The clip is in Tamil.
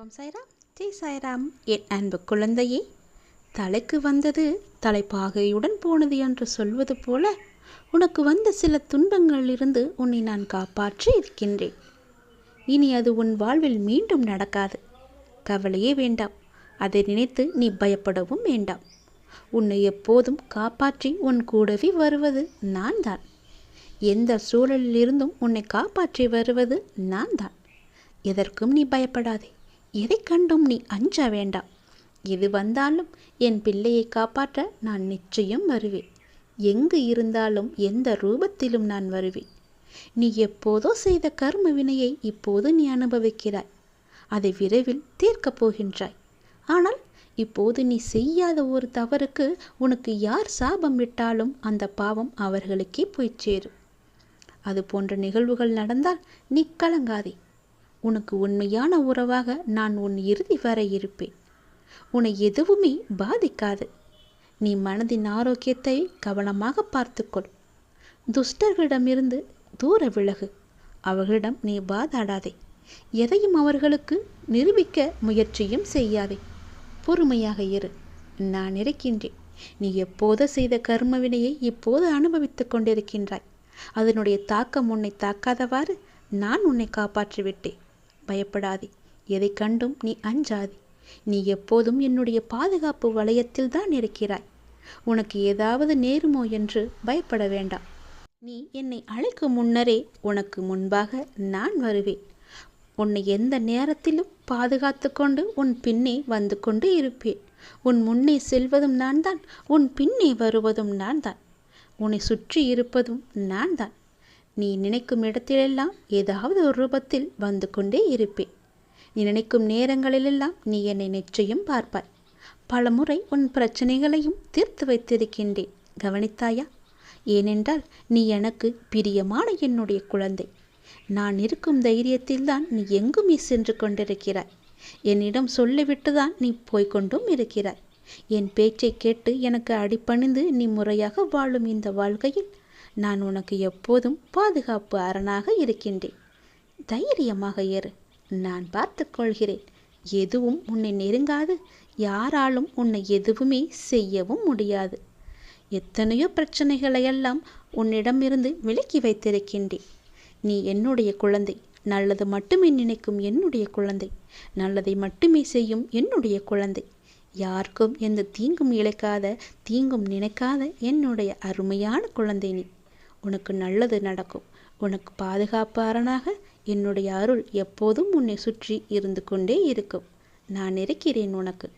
ஓம் சாய்ராம். ஜெய் சாய்ராம். என் அன்பு குழந்தையே தலைக்கு வந்தது தலைப்பாகையுடன் போனது என்று சொல்வது போல உனக்கு வந்த சில துன்பங்களிலிருந்து உன்னை நான் காப்பாற்றி இருக்கின்றேன். இனி அது உன் வாழ்வில் மீண்டும் நடக்காது. கவலையே வேண்டாம். அதை நினைத்து நீ பயப்படவும் வேண்டாம். உன்னை எப்போதும் காப்பாற்றி உன் கூடவே வருவது நான் தான் எந்த சூழலிலிருந்தும் உன்னை காப்பாற்றி வருவது நான் தான் எதற்கும் நீ பயப்படாதே. எதை கண்டும் நீ அஞ்ச வேண்டாம். எது வந்தாலும் என் பிள்ளையை காப்பாற்ற நான் நிச்சயம் வருவேன். எங்கு இருந்தாலும் எந்த ரூபத்திலும் நான் வருவேன். நீ எப்போதோ செய்த கர்ம வினையை இப்போது நீ அனுபவிக்கிறாய். அதை விரைவில் தீர்க்கப் போகின்றாய். ஆனால் இப்போது நீ செய்யாத ஒரு தவறுக்கு உனக்கு யார் சாபம் விட்டாலும் அந்த பாவம் அவர்களுக்கே போய் சேரும். அது போன்ற நிகழ்வுகள் நடந்தால் நீ கலங்காதே. உனக்கு உண்மையான உறவாக நான் உன் இறுதி வரை இருப்பேன். உன்னை எதுவுமே பாதிக்காது. நீ மனதின் ஆரோக்கியத்தை கவனமாக பார்த்துக்கொள். துஷ்டர்களிடமிருந்து தூர விலகு. அவர்களிடம் நீ வாதாடாதே. எதையும் அவர்களுக்கு நிரூபிக்க முயற்சியும் செய்யாதே. பொறுமையாக இரு. நான் இருக்கின்றேன். நீ எப்போது செய்த கர்மவினையை இப்போது அனுபவித்துக் கொண்டிருக்கின்றாய். அதனுடைய தாக்கம் உன்னை தாக்காதவாறு நான் உன்னை காப்பாற்றிவிட்டேன். பயப்படாதே. எதை கண்டும் நீ அஞ்சாதே. நீ எப்போதும் என்னுடைய பாதுகாப்பு வளையத்தில் தான் இருக்கிறாய். உனக்கு ஏதாவது நேருமோ என்று பயப்பட வேண்டாம். நீ என்னை அழைக்கும் முன்னரே உனக்கு முன்பாக நான் வருவேன். உன்னை எந்த நேரத்திலும் பாதுகாத்து கொண்டு உன் பின்னே வந்து கொண்டு இருப்பேன். உன் முன்னே செல்வதும் நான் தான் உன் பின்னே வருவதும் நான் தான் உன்னை சுற்றி இருப்பதும் நான் தான் நீ நினைக்கும் இடத்திலெல்லாம் ஏதாவது ஒரு ரூபத்தில் வந்து கொண்டே இருப்பேன். நீ நினைக்கும் நேரங்களிலெல்லாம் நீ என்னை நிச்சயம் பார்ப்பாய். பல முறை உன் பிரச்சனைகளையும் தீர்த்து வைத்திருக்கின்றேன். கவனித்தாயா? ஏனென்றால் நீ எனக்கு பிரியமான என்னுடைய குழந்தை. நான் இருக்கும் தைரியத்தில்தான் நீ எங்குமே சென்று கொண்டிருக்கிறாய். என்னிடம் சொல்லிவிட்டுதான் நீ போய்கொண்டும் இருக்கிறாய். என் பேச்சை கேட்டு எனக்கு அடிப்பணிந்து நீ முறையாக வாழும் இந்த வாழ்க்கையில் நான் உனக்கு எப்போதும் பாதுகாப்பு அரணாக இருக்கின்றேன். தைரியமாக ஏறு. நான் பார்த்துக்கொள்கிறேன் எதுவும் உன்னை நெருங்காது. யாராலும் உன்னை எதுவுமே செய்யவும் முடியாது. எத்தனையோ பிரச்சனைகளையெல்லாம் உன்னிடமிருந்து விலக்கி வைத்திருக்கின்றேன். நீ என்னுடைய குழந்தை. நல்லது மட்டுமே நினைக்கும் என்னுடைய குழந்தை. நல்லதை மட்டுமே செய்யும் என்னுடைய குழந்தை. யாருக்கும் எந்த தீங்கும் இழைக்காத தீங்கும் நினைக்காத என்னுடைய அருமையான குழந்தை நீ. உனக்கு நல்லது நடக்கும். உனக்கு பாதுகாப்பு அரணாக என்னுடைய அருள் எப்போதும் உன்னை சுற்றி இருந்து கொண்டே இருக்கும். நான் இருக்கிறேன் உனக்கு.